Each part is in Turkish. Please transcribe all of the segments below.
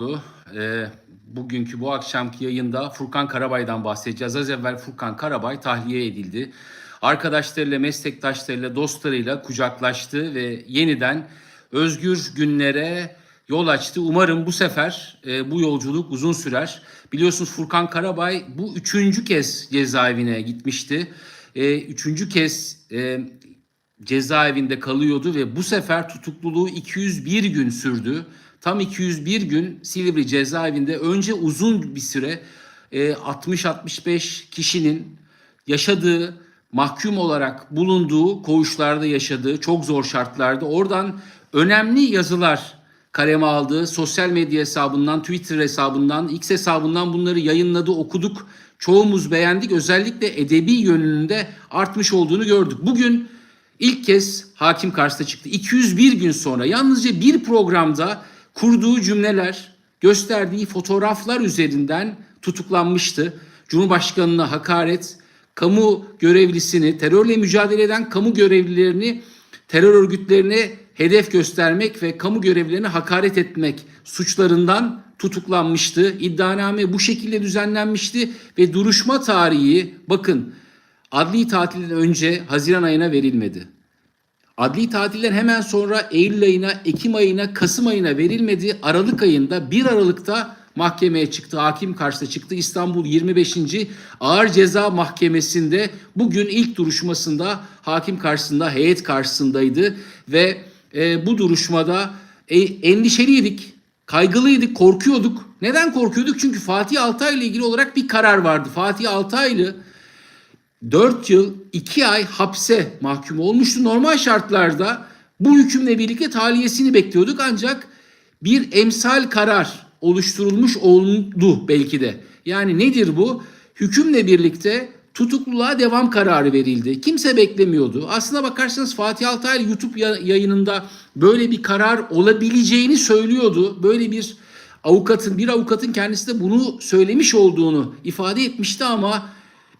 Ee, bugünkü bu akşamki yayında Furkan Karabay'dan bahsedeceğiz. Az evvel Furkan Karabay tahliye edildi. Arkadaşlarıyla, meslektaşlarıyla, dostlarıyla kucaklaştı ve yeniden özgür günlere yol açtı. Umarım bu sefer e, bu yolculuk uzun sürer. Biliyorsunuz Furkan Karabay bu üçüncü kez cezaevine gitmişti. E, üçüncü kez e, cezaevinde kalıyordu ve bu sefer tutukluluğu 201 gün sürdü. Tam 201 gün Silivri cezaevinde önce uzun bir süre e, 60-65 kişinin yaşadığı, mahkum olarak bulunduğu koğuşlarda yaşadığı çok zor şartlarda oradan önemli yazılar kaleme aldı. Sosyal medya hesabından, Twitter hesabından, X hesabından bunları yayınladı, okuduk. Çoğumuz beğendik. Özellikle edebi yönünde artmış olduğunu gördük. Bugün ilk kez hakim karşısına çıktı. 201 gün sonra yalnızca bir programda kurduğu cümleler, gösterdiği fotoğraflar üzerinden tutuklanmıştı. Cumhurbaşkanına hakaret, kamu görevlisini, terörle mücadele eden kamu görevlilerini terör örgütlerine hedef göstermek ve kamu görevlilerine hakaret etmek suçlarından tutuklanmıştı. İddianame bu şekilde düzenlenmişti ve duruşma tarihi bakın adli tatilden önce Haziran ayına verilmedi. Adli tatilden hemen sonra Eylül ayına, Ekim ayına, Kasım ayına verilmedi. Aralık ayında 1 Aralık'ta mahkemeye çıktı. Hakim karşısına çıktı. İstanbul 25. Ağır Ceza Mahkemesi'nde bugün ilk duruşmasında hakim karşısında heyet karşısındaydı ve e, bu duruşmada e, endişeliydik, kaygılıydık, korkuyorduk. Neden korkuyorduk? Çünkü Fatih Altaylı ile ilgili olarak bir karar vardı. Fatih Altaylı 4 yıl 2 ay hapse mahkum olmuştu. Normal şartlarda bu hükümle birlikte tahliyesini bekliyorduk ancak bir emsal karar oluşturulmuş oldu belki de. Yani nedir bu? Hükümle birlikte tutukluluğa devam kararı verildi. Kimse beklemiyordu. Aslına bakarsanız Fatih Altaylı YouTube yayınında böyle bir karar olabileceğini söylüyordu. Böyle bir avukatın, bir avukatın kendisi de bunu söylemiş olduğunu ifade etmişti ama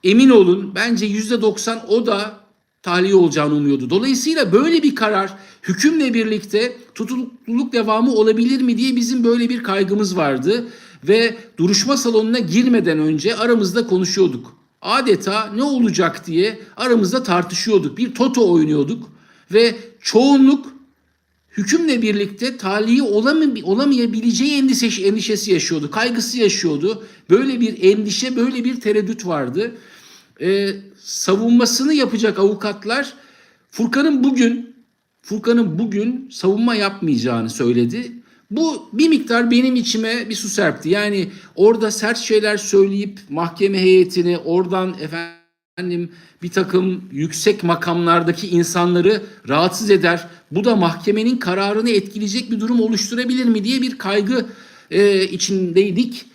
emin olun bence yüzde doksan o da tahliye olacağını umuyordu. Dolayısıyla böyle bir karar hükümle birlikte tutukluluk devamı olabilir mi diye bizim böyle bir kaygımız vardı. Ve duruşma salonuna girmeden önce aramızda konuşuyorduk. Adeta ne olacak diye aramızda tartışıyorduk. Bir toto oynuyorduk ve çoğunluk hükümle birlikte tahliye olamay- olamayabileceği endişesi, endişesi yaşıyordu. Kaygısı yaşıyordu. Böyle bir endişe, böyle bir tereddüt vardı. Ee, savunmasını yapacak avukatlar Furkan'ın bugün Furkan'ın bugün savunma yapmayacağını söyledi. Bu bir miktar benim içime bir su serpti. Yani orada sert şeyler söyleyip mahkeme heyetini oradan efendim bir takım yüksek makamlardaki insanları rahatsız eder. Bu da mahkemenin kararını etkileyecek bir durum oluşturabilir mi diye bir kaygı e, içindeydik.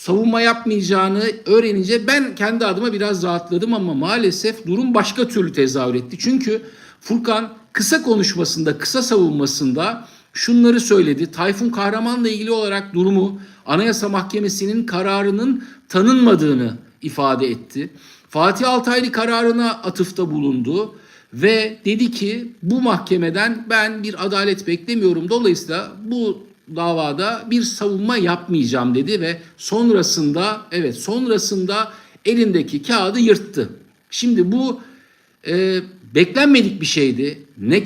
Savunma yapmayacağını öğrenince ben kendi adıma biraz rahatladım ama maalesef durum başka türlü tezahür etti. Çünkü Furkan kısa konuşmasında, kısa savunmasında şunları söyledi. Tayfun Kahraman'la ilgili olarak durumu Anayasa Mahkemesi'nin kararının tanınmadığını ifade etti. Fatih Altaylı kararına atıfta bulundu ve dedi ki bu mahkemeden ben bir adalet beklemiyorum. Dolayısıyla bu davada bir savunma yapmayacağım dedi ve sonrasında evet sonrasında elindeki kağıdı yırttı. Şimdi bu e, beklenmedik bir şeydi. Ne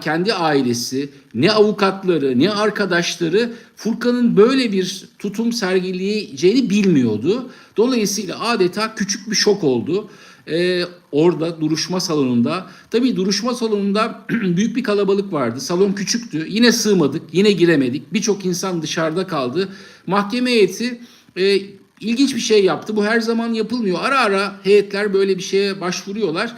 kendi ailesi, ne avukatları, ne arkadaşları Furkan'ın böyle bir tutum sergileyeceğini bilmiyordu. Dolayısıyla adeta küçük bir şok oldu. Ee, orada duruşma salonunda. Tabii duruşma salonunda büyük bir kalabalık vardı. Salon küçüktü. Yine sığmadık, yine giremedik. Birçok insan dışarıda kaldı. Mahkeme heyeti e, ilginç bir şey yaptı. Bu her zaman yapılmıyor. Ara ara heyetler böyle bir şeye başvuruyorlar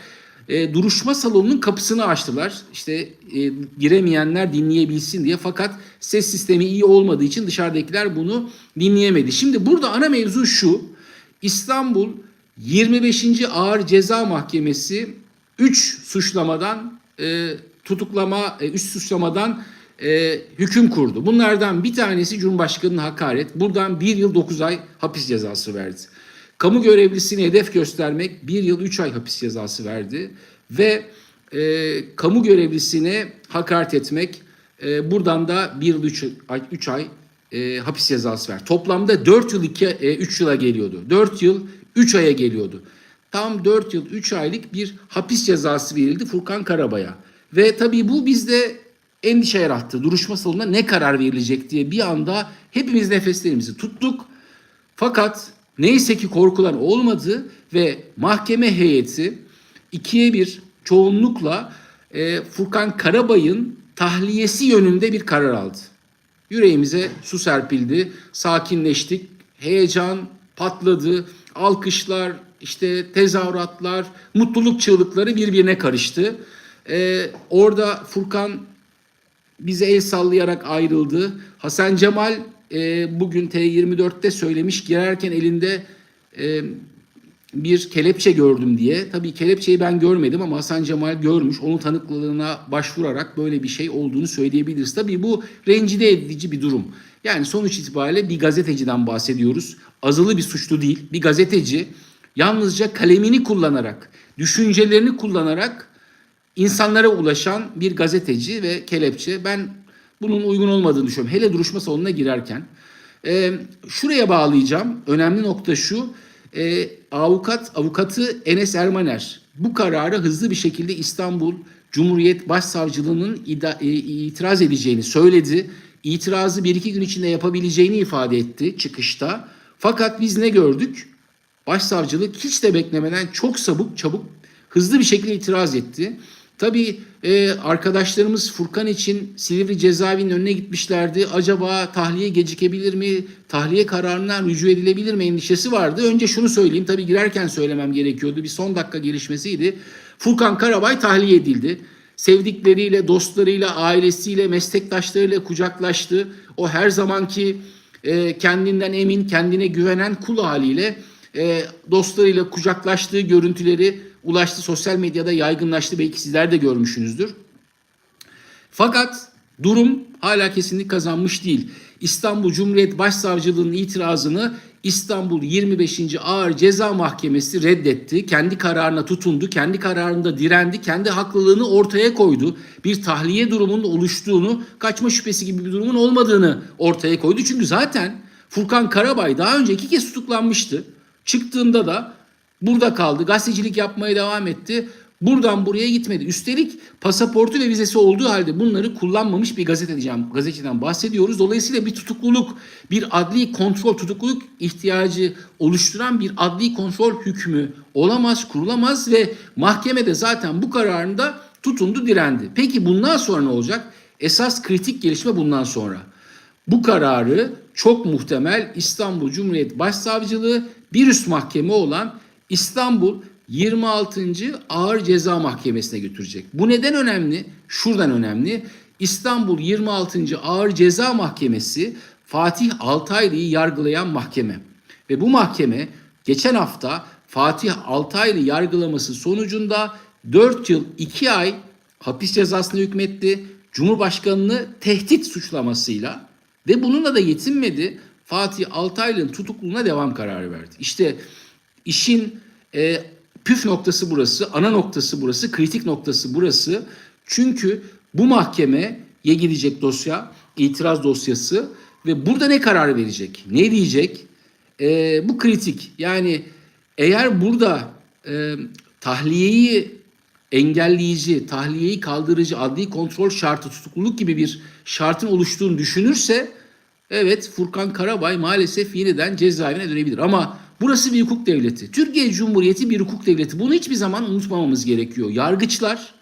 e, duruşma salonunun kapısını açtılar. İşte e, giremeyenler dinleyebilsin diye fakat ses sistemi iyi olmadığı için dışarıdakiler bunu dinleyemedi. Şimdi burada ana mevzu şu. İstanbul 25. Ağır Ceza Mahkemesi 3 suçlamadan e, tutuklama, 3 e, suçlamadan e, hüküm kurdu. Bunlardan bir tanesi Cumhurbaşkanı'nın hakaret. Buradan 1 yıl 9 ay hapis cezası verdi. Kamu görevlisini hedef göstermek 1 yıl 3 ay hapis cezası verdi. Ve e, kamu görevlisine hakaret etmek e, buradan da 1 yıl 3 ay, 3 ay e, hapis cezası ver. Toplamda 4 yıl 2 e, 3 yıla geliyordu. 4 yıl 3 aya geliyordu. Tam 4 yıl 3 aylık bir hapis cezası verildi Furkan Karabay'a. Ve tabii bu bizde endişe yarattı. Duruşma salonunda ne karar verilecek diye bir anda hepimiz nefeslerimizi tuttuk. Fakat neyse ki korkulan olmadı ve mahkeme heyeti ikiye bir çoğunlukla e, Furkan Karabay'ın tahliyesi yönünde bir karar aldı. Yüreğimize su serpildi, sakinleştik, heyecan patladı, alkışlar, işte tezahüratlar, mutluluk çığlıkları birbirine karıştı. E, orada Furkan bize el sallayarak ayrıldı. Hasan Cemal e, bugün T24'te söylemiş girerken elinde e, bir kelepçe gördüm diye. Tabii kelepçeyi ben görmedim ama Hasan Cemal görmüş. Onun tanıklığına başvurarak böyle bir şey olduğunu söyleyebiliriz. Tabii bu rencide edici bir durum. Yani sonuç itibariyle bir gazeteciden bahsediyoruz. Azılı bir suçlu değil. Bir gazeteci yalnızca kalemini kullanarak, düşüncelerini kullanarak insanlara ulaşan bir gazeteci ve kelepçe. Ben bunun uygun olmadığını düşünüyorum. Hele duruşma salonuna girerken. Ee, şuraya bağlayacağım. Önemli nokta şu. Ee, avukat, avukatı Enes Ermaner bu kararı hızlı bir şekilde İstanbul Cumhuriyet Başsavcılığı'nın e, itiraz edeceğini söyledi. İtirazı bir iki gün içinde yapabileceğini ifade etti çıkışta. Fakat biz ne gördük? Başsavcılık hiç de beklemeden çok sabuk çabuk hızlı bir şekilde itiraz etti. Tabii e, arkadaşlarımız Furkan için Silivri cezaevinin önüne gitmişlerdi. Acaba tahliye gecikebilir mi? Tahliye kararından rücu edilebilir mi endişesi vardı. Önce şunu söyleyeyim. Tabii girerken söylemem gerekiyordu. Bir son dakika gelişmesiydi. Furkan Karabay tahliye edildi. Sevdikleriyle, dostlarıyla, ailesiyle, meslektaşlarıyla kucaklaştı. O her zamanki e, kendinden emin, kendine güvenen kul haliyle e, dostlarıyla kucaklaştığı görüntüleri ulaştı. Sosyal medyada yaygınlaştı. Belki sizler de görmüşsünüzdür. Fakat durum hala kesinlik kazanmış değil. İstanbul Cumhuriyet Başsavcılığı'nın itirazını İstanbul 25. Ağır Ceza Mahkemesi reddetti. Kendi kararına tutundu, kendi kararında direndi, kendi haklılığını ortaya koydu. Bir tahliye durumunun oluştuğunu, kaçma şüphesi gibi bir durumun olmadığını ortaya koydu. Çünkü zaten Furkan Karabay daha önce iki kez tutuklanmıştı. Çıktığında da burada kaldı. Gazetecilik yapmaya devam etti. Buradan buraya gitmedi. Üstelik pasaportu ve vizesi olduğu halde bunları kullanmamış bir gazeteciden, gazeteciden bahsediyoruz. Dolayısıyla bir tutukluluk, bir adli kontrol, tutukluluk ihtiyacı oluşturan bir adli kontrol hükmü olamaz, kurulamaz ve mahkemede zaten bu kararında tutundu, direndi. Peki bundan sonra ne olacak? Esas kritik gelişme bundan sonra. Bu kararı çok muhtemel İstanbul Cumhuriyet Başsavcılığı bir üst mahkeme olan İstanbul 26. Ağır Ceza Mahkemesi'ne götürecek. Bu neden önemli? Şuradan önemli. İstanbul 26. Ağır Ceza Mahkemesi Fatih Altaylı'yı yargılayan mahkeme. Ve bu mahkeme geçen hafta Fatih Altaylı yargılaması sonucunda 4 yıl 2 ay hapis cezasına hükmetti. Cumhurbaşkanını tehdit suçlamasıyla ve bununla da yetinmedi. Fatih Altaylı'nın tutukluluğuna devam kararı verdi. İşte işin e, püf noktası burası, ana noktası burası, kritik noktası burası. Çünkü bu mahkemeye gidecek dosya, itiraz dosyası ve burada ne karar verecek, ne diyecek? E, bu kritik. Yani eğer burada e, tahliyeyi engelleyici, tahliyeyi kaldırıcı adli kontrol şartı, tutukluluk gibi bir şartın oluştuğunu düşünürse evet Furkan Karabay maalesef yeniden cezaevine dönebilir. Ama burası bir hukuk devleti. Türkiye Cumhuriyeti bir hukuk devleti. Bunu hiçbir zaman unutmamamız gerekiyor. Yargıçlar,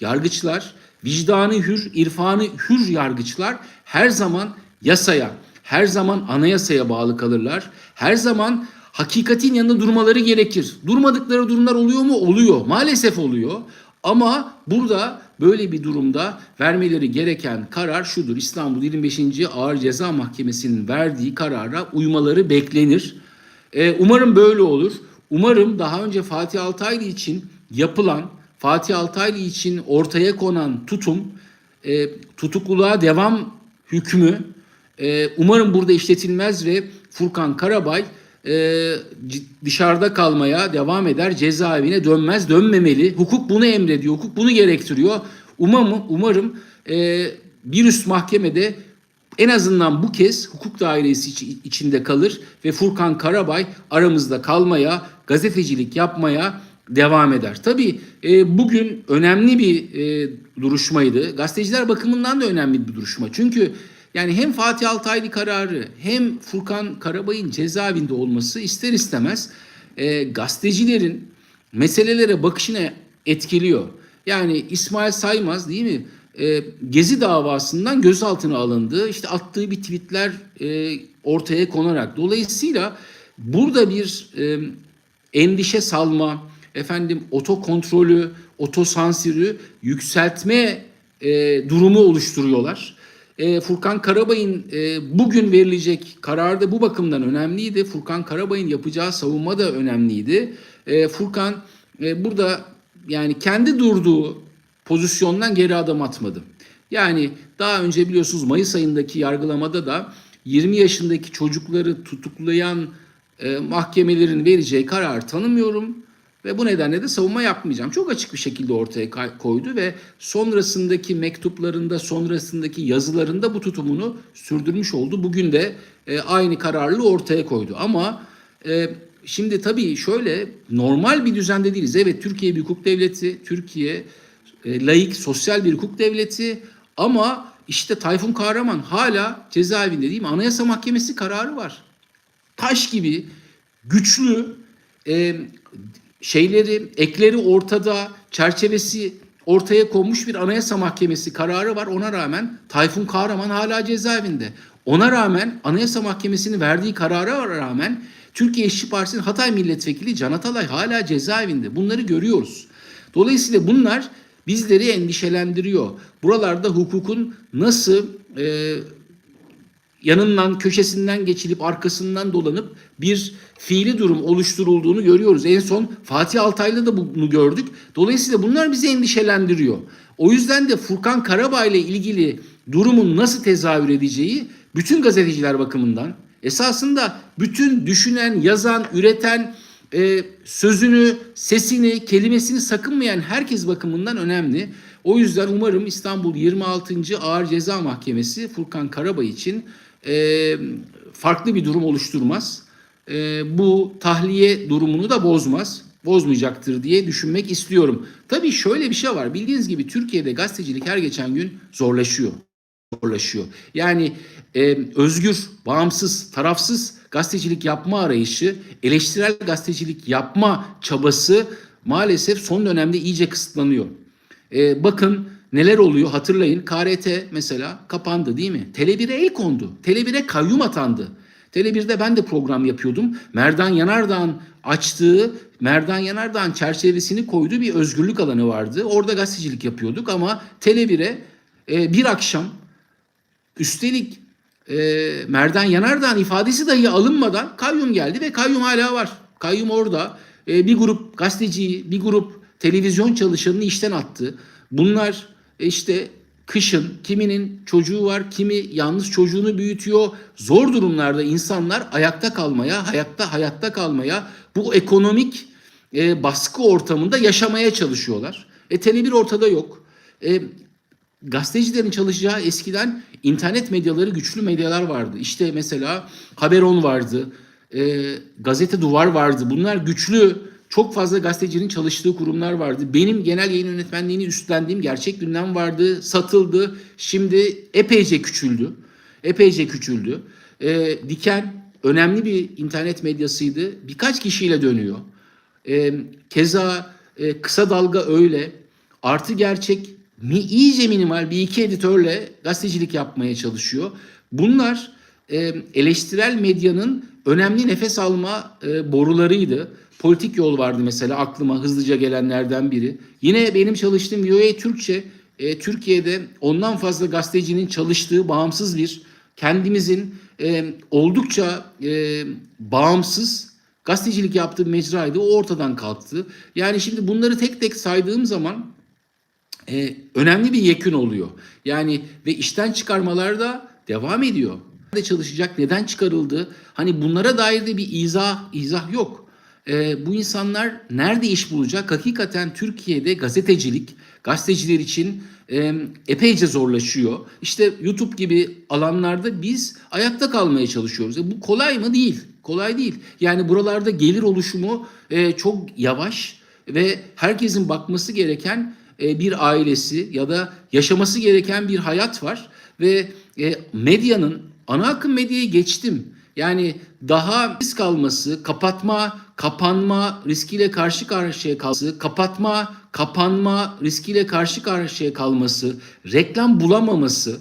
yargıçlar, vicdanı hür, irfanı hür yargıçlar her zaman yasaya, her zaman anayasaya bağlı kalırlar. Her zaman hakikatin yanında durmaları gerekir. Durmadıkları durumlar oluyor mu? Oluyor. Maalesef oluyor. Ama burada böyle bir durumda vermeleri gereken karar şudur. İstanbul 25. Ağır Ceza Mahkemesi'nin verdiği karara uymaları beklenir. Ee, umarım böyle olur. Umarım daha önce Fatih Altaylı için yapılan, Fatih Altaylı için ortaya konan tutum, e, tutukluluğa devam hükmü e, umarım burada işletilmez ve Furkan Karabay e, dışarıda kalmaya devam eder. Cezaevine dönmez, dönmemeli. Hukuk bunu emrediyor, hukuk bunu gerektiriyor. Umarım, umarım e, bir üst mahkemede en azından bu kez hukuk dairesi içi- içinde kalır ve Furkan Karabay aramızda kalmaya, gazetecilik yapmaya devam eder. Tabii e, bugün önemli bir e, duruşmaydı. Gazeteciler bakımından da önemli bir duruşma. Çünkü yani hem Fatih Altaylı kararı hem Furkan Karabay'ın cezaevinde olması ister istemez e, gazetecilerin meselelere bakışını etkiliyor. Yani İsmail Saymaz değil mi? E, Gezi davasından gözaltına alındı. İşte attığı bir tweetler e, ortaya konarak. Dolayısıyla burada bir e, endişe salma, efendim otokontrolü, otosansürü yükseltme e, durumu oluşturuyorlar. E, Furkan Karabay'ın e, bugün verilecek kararı da bu bakımdan önemliydi. Furkan Karabay'ın yapacağı savunma da önemliydi. E, Furkan e, burada yani kendi durduğu pozisyondan geri adım atmadı. Yani daha önce biliyorsunuz Mayıs ayındaki yargılamada da 20 yaşındaki çocukları tutuklayan e, mahkemelerin vereceği kararı tanımıyorum ve bu nedenle de savunma yapmayacağım. Çok açık bir şekilde ortaya koydu ve sonrasındaki mektuplarında, sonrasındaki yazılarında bu tutumunu sürdürmüş oldu. Bugün de e, aynı kararlılığı ortaya koydu. Ama e, şimdi tabii şöyle normal bir düzende değiliz. Evet Türkiye bir hukuk devleti, Türkiye e, laik, sosyal bir hukuk devleti ama işte Tayfun Kahraman hala cezaevinde değil mi? Anayasa Mahkemesi kararı var. Taş gibi güçlü e, şeyleri, ekleri ortada, çerçevesi ortaya konmuş bir Anayasa Mahkemesi kararı var. Ona rağmen Tayfun Kahraman hala cezaevinde. Ona rağmen Anayasa Mahkemesi'nin verdiği karara rağmen Türkiye İşçi Partisi'nin Hatay Milletvekili Can Atalay hala cezaevinde. Bunları görüyoruz. Dolayısıyla bunlar bizleri endişelendiriyor. Buralarda hukukun nasıl e, yanından köşesinden geçilip arkasından dolanıp bir fiili durum oluşturulduğunu görüyoruz. En son Fatih Altaylı'da da bunu gördük. Dolayısıyla bunlar bizi endişelendiriyor. O yüzden de Furkan Karabay ile ilgili durumun nasıl tezahür edeceği bütün gazeteciler bakımından esasında bütün düşünen, yazan, üreten, e, sözünü, sesini, kelimesini sakınmayan herkes bakımından önemli. O yüzden umarım İstanbul 26. Ağır Ceza Mahkemesi Furkan Karabay için e, farklı bir durum oluşturmaz. E, bu tahliye durumunu da bozmaz. Bozmayacaktır diye düşünmek istiyorum. Tabii şöyle bir şey var. Bildiğiniz gibi Türkiye'de gazetecilik her geçen gün zorlaşıyor zorlaşıyor. Yani e, özgür, bağımsız, tarafsız gazetecilik yapma arayışı, eleştirel gazetecilik yapma çabası maalesef son dönemde iyice kısıtlanıyor. E, bakın neler oluyor hatırlayın. KRT mesela kapandı değil mi? Tele1'e el kondu. Tele1'e kayyum atandı. Tele1'de ben de program yapıyordum. Merdan Yanardağ'ın açtığı, Merdan Yanardağ'ın çerçevesini koyduğu bir özgürlük alanı vardı. Orada gazetecilik yapıyorduk ama Tele1'e e, bir akşam Üstelik e, Merdan Yanardağ'ın ifadesi dahi alınmadan kayyum geldi ve kayyum hala var. Kayyum orada. E, bir grup gazeteciyi, bir grup televizyon çalışanını işten attı. Bunlar e, işte kışın kiminin çocuğu var, kimi yalnız çocuğunu büyütüyor. Zor durumlarda insanlar ayakta kalmaya, hayatta hayatta kalmaya, bu ekonomik e, baskı ortamında yaşamaya çalışıyorlar. E Tele1 ortada yok. E, gazetecilerin çalışacağı eskiden internet medyaları güçlü medyalar vardı. İşte mesela Haberon vardı, e, Gazete Duvar vardı. Bunlar güçlü, çok fazla gazetecinin çalıştığı kurumlar vardı. Benim genel yayın yönetmenliğini üstlendiğim Gerçek Gündem vardı, satıldı. Şimdi epeyce küçüldü. Epeyce küçüldü. E, Diken önemli bir internet medyasıydı. Birkaç kişiyle dönüyor. E, keza e, kısa dalga öyle. Artı gerçek mi iyice minimal bir iki editörle gazetecilik yapmaya çalışıyor. Bunlar e, eleştirel medyanın önemli nefes alma e, borularıydı. Politik yol vardı mesela aklıma hızlıca gelenlerden biri. Yine benim çalıştığım VOA Türkçe e, Türkiye'de ondan fazla gazetecinin çalıştığı bağımsız bir kendimizin e, oldukça e, bağımsız gazetecilik yaptığı mecraydı. O ortadan kalktı. Yani şimdi bunları tek tek saydığım zaman e, önemli bir yekün oluyor. Yani ve işten çıkarmalar da devam ediyor. Nerede çalışacak, neden çıkarıldı? Hani bunlara dair de bir izah izah yok. e, bu insanlar nerede iş bulacak? Hakikaten Türkiye'de gazetecilik, gazeteciler için e, epeyce zorlaşıyor. İşte YouTube gibi alanlarda biz ayakta kalmaya çalışıyoruz. E, bu kolay mı? Değil. Kolay değil. Yani buralarda gelir oluşumu e, çok yavaş ve herkesin bakması gereken bir ailesi ya da yaşaması gereken bir hayat var ve e, medyanın ana akım medyayı geçtim. Yani daha risk alması, kapatma, kapanma riskiyle karşı karşıya kalması, kapatma, kapanma riskiyle karşı karşıya kalması, reklam bulamaması,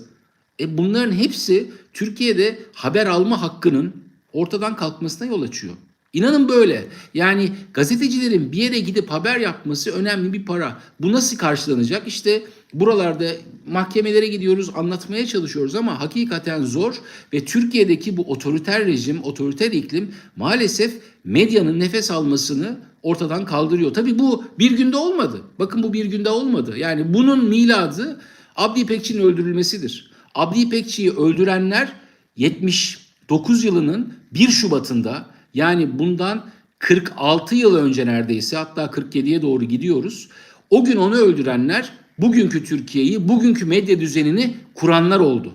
e bunların hepsi Türkiye'de haber alma hakkının ortadan kalkmasına yol açıyor. İnanın böyle. Yani gazetecilerin bir yere gidip haber yapması önemli bir para. Bu nasıl karşılanacak? İşte buralarda mahkemelere gidiyoruz, anlatmaya çalışıyoruz ama hakikaten zor ve Türkiye'deki bu otoriter rejim, otoriter iklim maalesef medyanın nefes almasını ortadan kaldırıyor. Tabii bu bir günde olmadı. Bakın bu bir günde olmadı. Yani bunun miladı Abdi İpekçi'nin öldürülmesidir. Abdi İpekçi'yi öldürenler 79 yılının 1 Şubat'ında yani bundan 46 yıl önce neredeyse hatta 47'ye doğru gidiyoruz. O gün onu öldürenler bugünkü Türkiye'yi, bugünkü medya düzenini kuranlar oldu.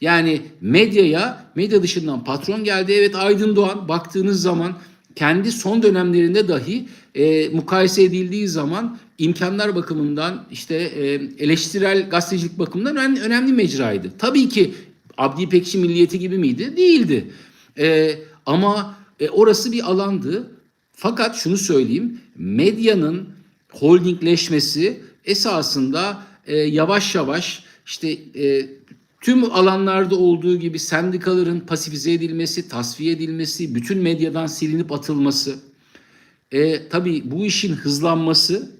Yani medyaya, medya dışından patron geldi. Evet Aydın Doğan baktığınız zaman kendi son dönemlerinde dahi e, mukayese edildiği zaman imkanlar bakımından işte e, eleştirel gazetecilik bakımından önemli, önemli mecraydı. Tabii ki Abdi İpekçi milliyeti gibi miydi? Değildi. E, ama e, orası bir alandı. Fakat şunu söyleyeyim, medyanın holdingleşmesi esasında e, yavaş yavaş işte e, tüm alanlarda olduğu gibi sendikaların pasifize edilmesi, tasfiye edilmesi, bütün medyadan silinip atılması, e, tabii bu işin hızlanması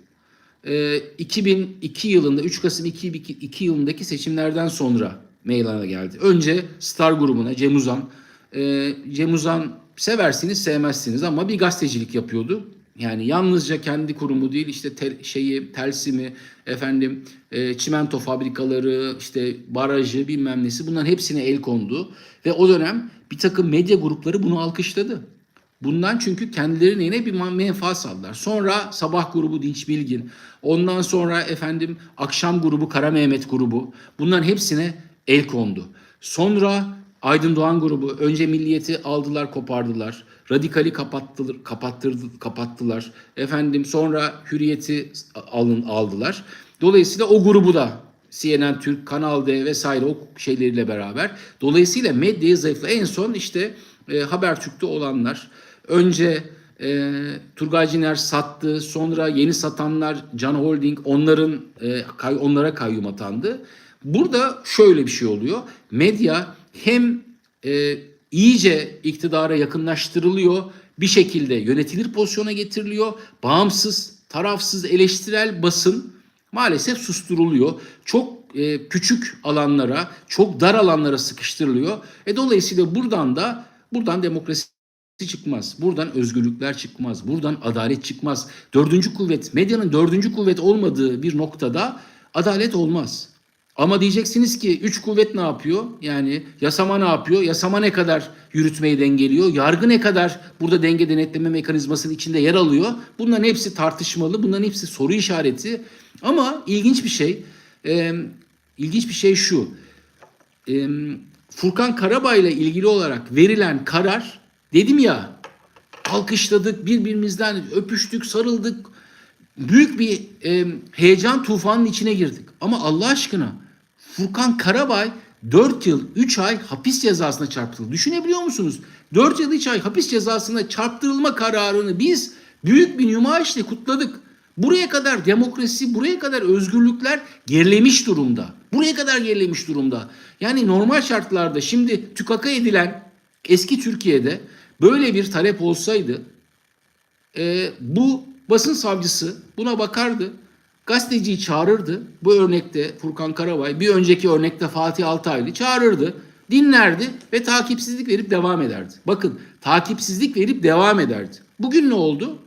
e, 2002 yılında 3 Kasım 2002 yılındaki seçimlerden sonra meydana geldi. Önce Star grubuna Cem Uzan, e, Cem Uzan seversiniz sevmezsiniz ama bir gazetecilik yapıyordu. Yani yalnızca kendi kurumu değil işte tel, şeyi Telsim'i efendim e, çimento fabrikaları işte barajı bilmem nesi bunların hepsine el kondu ve o dönem bir takım medya grupları bunu alkışladı. Bundan çünkü kendilerine yine bir menfaat sağladılar. Sonra Sabah grubu Dinç Bilgin, ondan sonra efendim Akşam grubu Kara Mehmet grubu bunların hepsine el kondu. Sonra Aydın Doğan grubu önce milliyeti aldılar kopardılar. Radikali kapattılar, kapattırdı, kapattılar. Efendim sonra hürriyeti alın aldılar. Dolayısıyla o grubu da CNN Türk, Kanal D vesaire o şeyleriyle beraber. Dolayısıyla medyayı zayıfla. En son işte e, Habertürk'te olanlar. Önce e, Turgay Ciner sattı. Sonra yeni satanlar Can Holding onların e, kay, onlara kayyum atandı. Burada şöyle bir şey oluyor. Medya hem e, iyice iktidara yakınlaştırılıyor, bir şekilde yönetilir pozisyona getiriliyor. Bağımsız, tarafsız, eleştirel basın maalesef susturuluyor. Çok e, küçük alanlara, çok dar alanlara sıkıştırılıyor. E, dolayısıyla buradan da buradan demokrasi çıkmaz. Buradan özgürlükler çıkmaz. Buradan adalet çıkmaz. Dördüncü kuvvet, medyanın dördüncü kuvvet olmadığı bir noktada adalet olmaz. Ama diyeceksiniz ki üç kuvvet ne yapıyor? Yani yasama ne yapıyor? Yasama ne kadar yürütmeyi dengeliyor? Yargı ne kadar burada denge denetleme mekanizmasının içinde yer alıyor? Bunların hepsi tartışmalı. Bunların hepsi soru işareti. Ama ilginç bir şey, e, ilginç bir şey şu. E, Furkan Karabay ile ilgili olarak verilen karar dedim ya alkışladık, birbirimizden öpüştük, sarıldık. Büyük bir e, heyecan tufanının içine girdik. Ama Allah aşkına Furkan Karabay 4 yıl 3 ay hapis cezasına çarptırıldı. Düşünebiliyor musunuz? 4 yıl 3 ay hapis cezasına çarptırılma kararını biz büyük bir nümayişle kutladık. Buraya kadar demokrasi, buraya kadar özgürlükler gerilemiş durumda. Buraya kadar gerilemiş durumda. Yani normal şartlarda şimdi tükaka edilen eski Türkiye'de böyle bir talep olsaydı e, bu basın savcısı buna bakardı. Gazeteciyi çağırırdı. Bu örnekte Furkan Karabay, bir önceki örnekte Fatih Altaylı çağırırdı, dinlerdi ve takipsizlik verip devam ederdi. Bakın takipsizlik verip devam ederdi. Bugün ne oldu?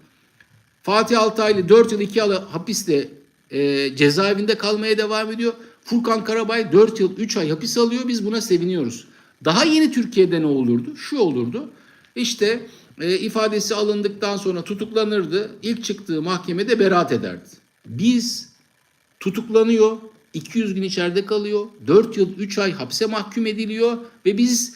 Fatih Altaylı 4 yıl 2 yıl hapiste e, cezaevinde kalmaya devam ediyor. Furkan Karabay 4 yıl 3 ay hapis alıyor. Biz buna seviniyoruz. Daha yeni Türkiye'de ne olurdu? Şu olurdu. İşte e, ifadesi alındıktan sonra tutuklanırdı. İlk çıktığı mahkemede beraat ederdi. Biz tutuklanıyor, 200 gün içeride kalıyor, 4 yıl 3 ay hapse mahkum ediliyor ve biz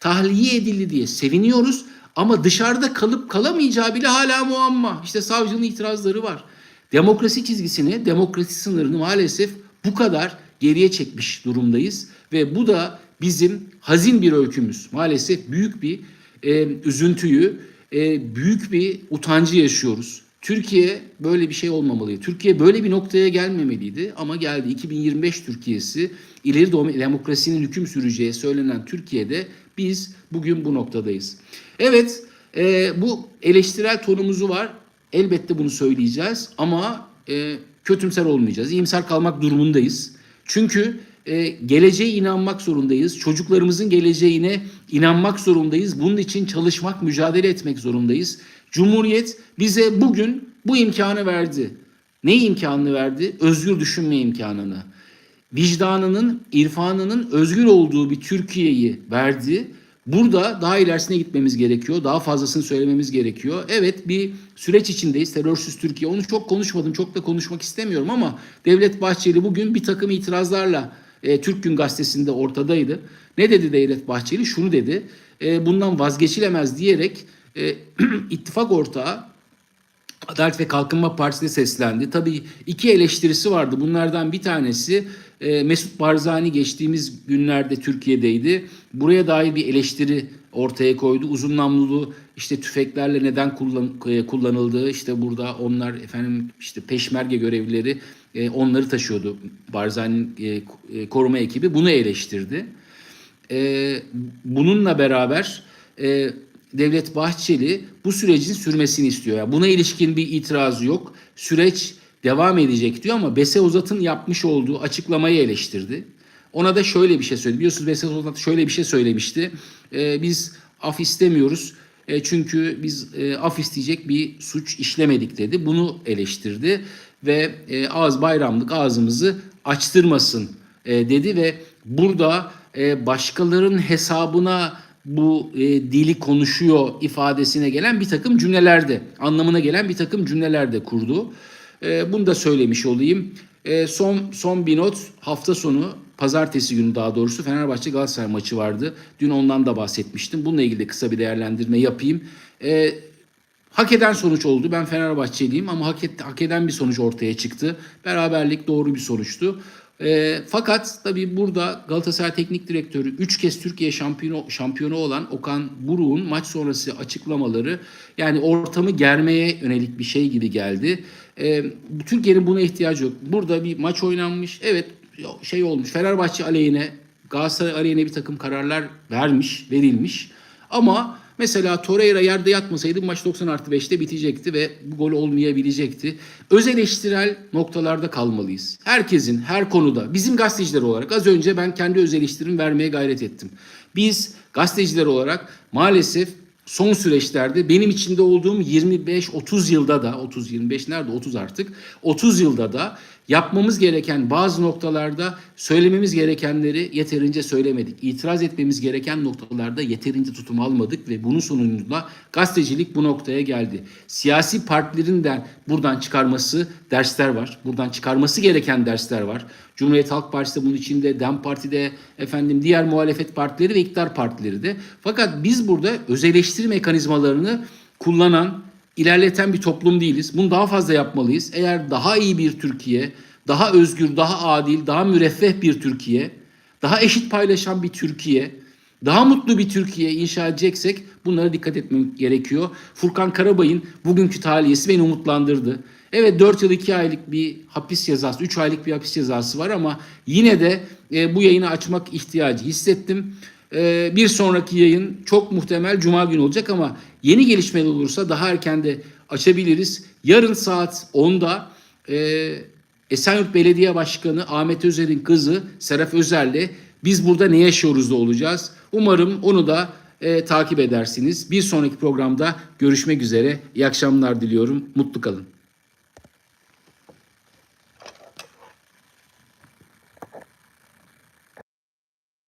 tahliye edildi diye seviniyoruz ama dışarıda kalıp kalamayacağı bile hala muamma. İşte savcının itirazları var. Demokrasi çizgisini, demokrasi sınırını maalesef bu kadar geriye çekmiş durumdayız ve bu da bizim hazin bir öykümüz. Maalesef büyük bir e, üzüntüyü, e, büyük bir utancı yaşıyoruz. Türkiye böyle bir şey olmamalıydı. Türkiye böyle bir noktaya gelmemeliydi ama geldi. 2025 Türkiye'si ileri dom- demokrasinin hüküm süreceği söylenen Türkiye'de biz bugün bu noktadayız. Evet e, bu eleştirel tonumuzu var. Elbette bunu söyleyeceğiz ama e, kötümser olmayacağız. İyimser kalmak durumundayız. Çünkü e, geleceğe inanmak zorundayız. Çocuklarımızın geleceğine inanmak zorundayız. Bunun için çalışmak, mücadele etmek zorundayız. Cumhuriyet bize bugün bu imkanı verdi. Ne imkanını verdi? Özgür düşünme imkanını. Vicdanının, irfanının özgür olduğu bir Türkiye'yi verdi. Burada daha ilerisine gitmemiz gerekiyor. Daha fazlasını söylememiz gerekiyor. Evet bir süreç içindeyiz. Terörsüz Türkiye. Onu çok konuşmadım. Çok da konuşmak istemiyorum ama Devlet Bahçeli bugün bir takım itirazlarla e, Türk Gün Gazetesi'nde ortadaydı. Ne dedi Devlet Bahçeli? Şunu dedi. E, bundan vazgeçilemez diyerek e, ittifak ortağı Adalet ve Kalkınma Partisi'ne seslendi. Tabii iki eleştirisi vardı. Bunlardan bir tanesi e, Mesut Barzani geçtiğimiz günlerde Türkiye'deydi. Buraya dair bir eleştiri ortaya koydu. Uzun namlulu işte tüfeklerle neden kullan, e, kullanıldığı işte burada onlar efendim işte peşmerge görevlileri e, onları taşıyordu. Barzani'nin e, e, koruma ekibi bunu eleştirdi. E, bununla beraber e, Devlet Bahçeli bu sürecin sürmesini istiyor. Yani buna ilişkin bir itirazı yok. Süreç devam edecek diyor ama Bese Uzat'ın yapmış olduğu açıklamayı eleştirdi. Ona da şöyle bir şey söyledi. Biliyorsunuz Bese Uzat şöyle bir şey söylemişti. E, biz af istemiyoruz. E, çünkü biz e, af isteyecek bir suç işlemedik dedi. Bunu eleştirdi ve e, ağız bayramlık ağzımızı açtırmasın e, dedi ve burada e, başkalarının hesabına bu e, dili konuşuyor ifadesine gelen bir takım cümlelerde, anlamına gelen bir takım cümlelerde kurdu. E, bunu da söylemiş olayım. E, son son bir not hafta sonu pazartesi günü daha doğrusu Fenerbahçe Galatasaray maçı vardı. Dün ondan da bahsetmiştim. Bununla ilgili de kısa bir değerlendirme yapayım. E, Hak eden sonuç oldu. Ben Fenerbahçeliyim ama hak, et, hak eden bir sonuç ortaya çıktı. Beraberlik doğru bir sonuçtu. E, fakat tabii burada Galatasaray Teknik Direktörü 3 kez Türkiye şampiyonu, şampiyonu olan Okan Buruk'un maç sonrası açıklamaları yani ortamı germeye yönelik bir şey gibi geldi. E, Türkiye'nin buna ihtiyacı yok. Burada bir maç oynanmış. Evet şey olmuş. Fenerbahçe aleyhine Galatasaray aleyhine bir takım kararlar vermiş, verilmiş. Ama Mesela Torreira yerde yatmasaydı maç 90 artı 5'te bitecekti ve bu gol olmayabilecekti. Öz eleştirel noktalarda kalmalıyız. Herkesin her konuda bizim gazeteciler olarak az önce ben kendi öz eleştirimi vermeye gayret ettim. Biz gazeteciler olarak maalesef son süreçlerde benim içinde olduğum 25-30 yılda da 30-25 nerede 30 artık 30 yılda da yapmamız gereken bazı noktalarda söylememiz gerekenleri yeterince söylemedik. İtiraz etmemiz gereken noktalarda yeterince tutum almadık ve bunun sonucunda gazetecilik bu noktaya geldi. Siyasi partilerin de buradan çıkarması dersler var. Buradan çıkarması gereken dersler var. Cumhuriyet Halk Partisi bunun içinde, DEM Parti'de, efendim diğer muhalefet partileri ve iktidar partileri de. Fakat biz burada öz eleştiri mekanizmalarını kullanan, ilerleten bir toplum değiliz. Bunu daha fazla yapmalıyız. Eğer daha iyi bir Türkiye, daha özgür, daha adil, daha müreffeh bir Türkiye, daha eşit paylaşan bir Türkiye, daha mutlu bir Türkiye inşa edeceksek bunlara dikkat etmem gerekiyor. Furkan Karabay'ın bugünkü taliyesi beni umutlandırdı. Evet 4 yıl 2 aylık bir hapis cezası, 3 aylık bir hapis cezası var ama yine de e, bu yayını açmak ihtiyacı hissettim. E, bir sonraki yayın çok muhtemel Cuma günü olacak ama yeni gelişmeler olursa daha erken de açabiliriz. Yarın saat 10'da e, Esenyurt Belediye Başkanı Ahmet Özer'in kızı Serap Özer'le biz burada ne yaşıyoruz da olacağız. Umarım onu da e, takip edersiniz. Bir sonraki programda görüşmek üzere. İyi akşamlar diliyorum. Mutlu kalın.